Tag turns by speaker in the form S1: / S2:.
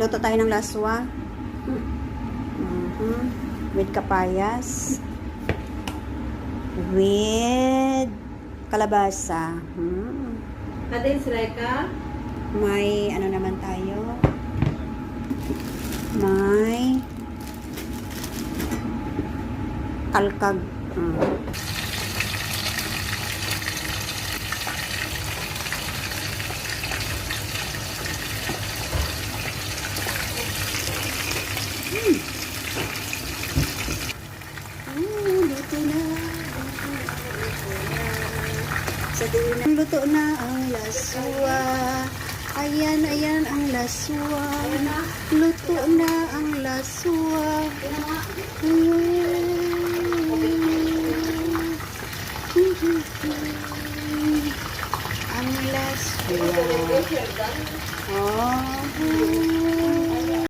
S1: Luto tayo ng laswa. Mhm. With kapayas. With kalabasa. Hmm.
S2: Atin sila ka?
S1: May ano naman tayo? May kalkag. Mm. Mm. Luto na. Sa diin luto na ang laswa. Ayan, ayan ang laswa. Luto na ang laswa. Ayan. Ang laswa. Oh.